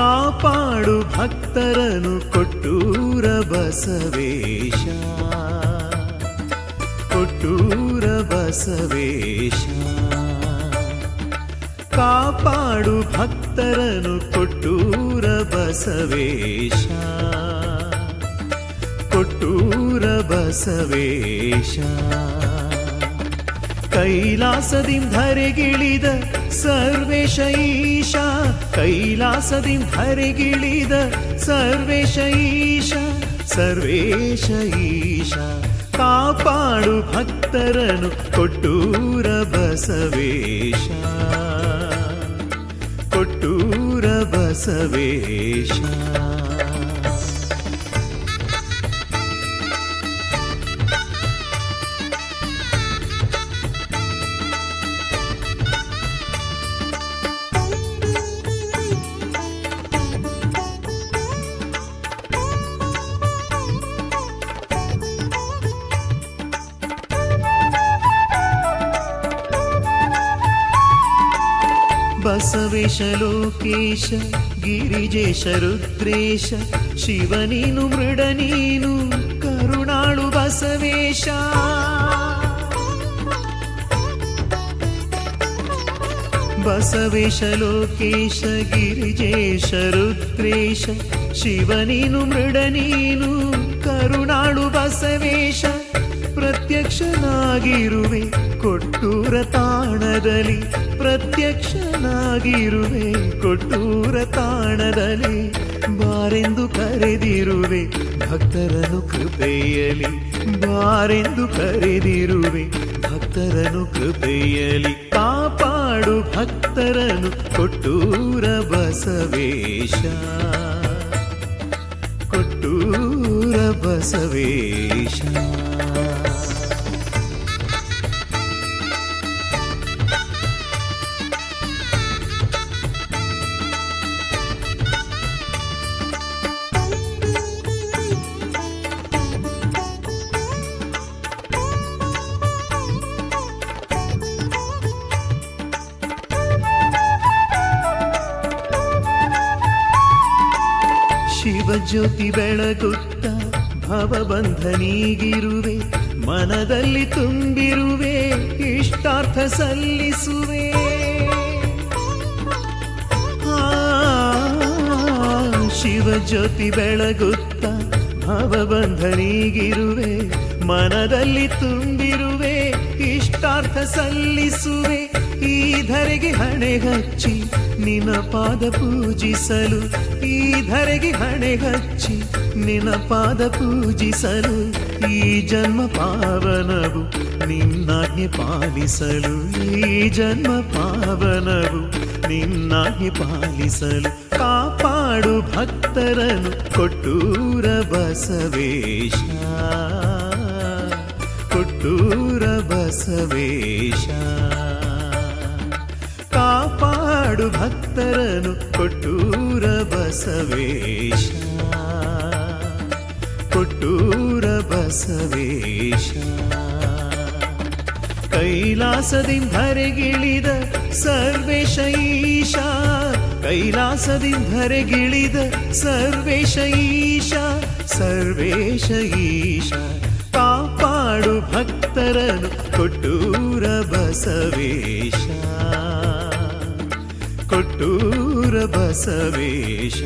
ಕಾಪಾಡು ಭಕ್ತರನು ಕೊಟ್ಟೂರ ಬಸವೇಶ. ಕೊಟ್ಟೂರ ಬಸವೇಶ. ಕಾಪಾಡು ಭಕ್ತರನು ಕೊಟ್ಟೂರ ಬಸವೇಶ. ಕೊಟ್ಟೂರ ಬಸವೇಶ. ಕೈಲಾಸದಿಂಧರೆಗಿಳಿದ ಸರ್ವೇಶ ಈಶ ಕೈಲಾಸದಿಂಧರೆಗಿಳಿದ ಸರ್ವೇಶ ಈಶ ಸರ್ವೇಶ ಕಾಪಾಡು ಭಕ್ತರನು ಕೊಟ್ಟೂರ ಬಸವೇಶ. ಕೊಟ್ಟೂರ ಬಸವೇಶ. ಬಸವೇಶ ಲೋಕೇಶ ಗಿರಿಜೇಶ ರುದ್ರೇಶ ಶಿವ ನೀನು ಮೃಡ ನೀನು ಕರುಣಾಳು ಬಸವೇಶ ಬಸವೇಶ ಲೋಕೇಶ ಗಿರಿಜೇಶ ರುದ್ರೇಶ ಶಿವ ನೀನು ಮೃಡ ನೀನು ಕರುಣಾಳು ಬಸವೇಶ ಪ್ರತ್ಯಕ್ಷನಾಗಿರುವೆ, ಕೊಟ್ಟೂರ ತಾಣದಲ್ಲಿ. ಪ್ರತ್ಯಕ್ಷನಾಗಿರುವೆ, ಕೊಟ್ಟೂರ ತಾಣದಲ್ಲಿ. ಬಾರೆಂದು ಕರೆದಿರುವೆ ಭಕ್ತರನು ಕೃಪೆಯಲಿ ಬಾರೆಂದು ಕರೆದಿರುವೆ ಭಕ್ತರನು ಕೃಪೆಯಲಿ ಕಾಪಾಡು ಭಕ್ತರನು ಕೊಟ್ಟೂರ ಬಸವೇಶ. ಕೊಟ್ಟೂರ ಬಸವೇಶ. ಶಿವಜ್ಯೋತಿ ಬೆಳಗುತ್ತ ಭವಬಂಧನೀಗಿರುವೆ ಮನದಲ್ಲಿ ತುಂಬಿರುವೆ ಇಷ್ಟಾರ್ಥ ಸಲ್ಲಿಸುವೆ. ಆ, ಶಿವಜ್ಯೋತಿ ಬೆಳಗುತ್ತ ಭವಬಂಧನೀಗಿರುವೆ ಮನದಲ್ಲಿ ತುಂಬಿರುವೆ ಇಷ್ಟಾರ್ಥ ಸಲ್ಲಿಸುವೆ, ಈ ಧರೆಗೆ ಹಣೆ ಹಚ್ಚಿ ನಿನ್ನ ಪಾದ ಪೂಜಿಸಲು. ಈ ಧರೆಗೆ ಹಣೆ ಹಚ್ಚಿ ನಿನ್ನ ಪಾದ ಪೂಜಿಸಲು. ಈ ಜನ್ಮ ಪಾವನವು ನಿನ್ನಾಗಿ ಪಾಲಿಸಲು. ಈ ಜನ್ಮ ಪಾವನವು ನಿನ್ನಾಗಿ ಪಾಲಿಸಲು. ಕಾಪಾಡು ಭಕ್ತರನು ಕೊಟ್ಟೂರ ಬಸವೇಶ. ಕೊಟ್ಟೂರ ಬಸವೇಶ. ಕಾಪಾಡು ಭಕ್ತರನು ಕೊಟ್ಟೂರ ಬಸವೇಶ. ಕೊಟ್ಟೂರ ಬಸವೇಶ. ಕೈಲಾಸದಿಂಧರೆಗಿಳಿದ ಸರ್ವೇಶ ಈಶ. ಕೈಲಾಸದಿಂಧರೆಗಿಳಿದ ಸರ್ವೇಶ ಈಶ. ಸರ್ವೇಶ ಈಶ. ಕಾಪಾಡು ಭಕ್ತರನು ಕೊಟ್ಟೂರ ಬಸವೇಶ. ಕೊಟ್ಟೂರ ಬಸವೇಶ.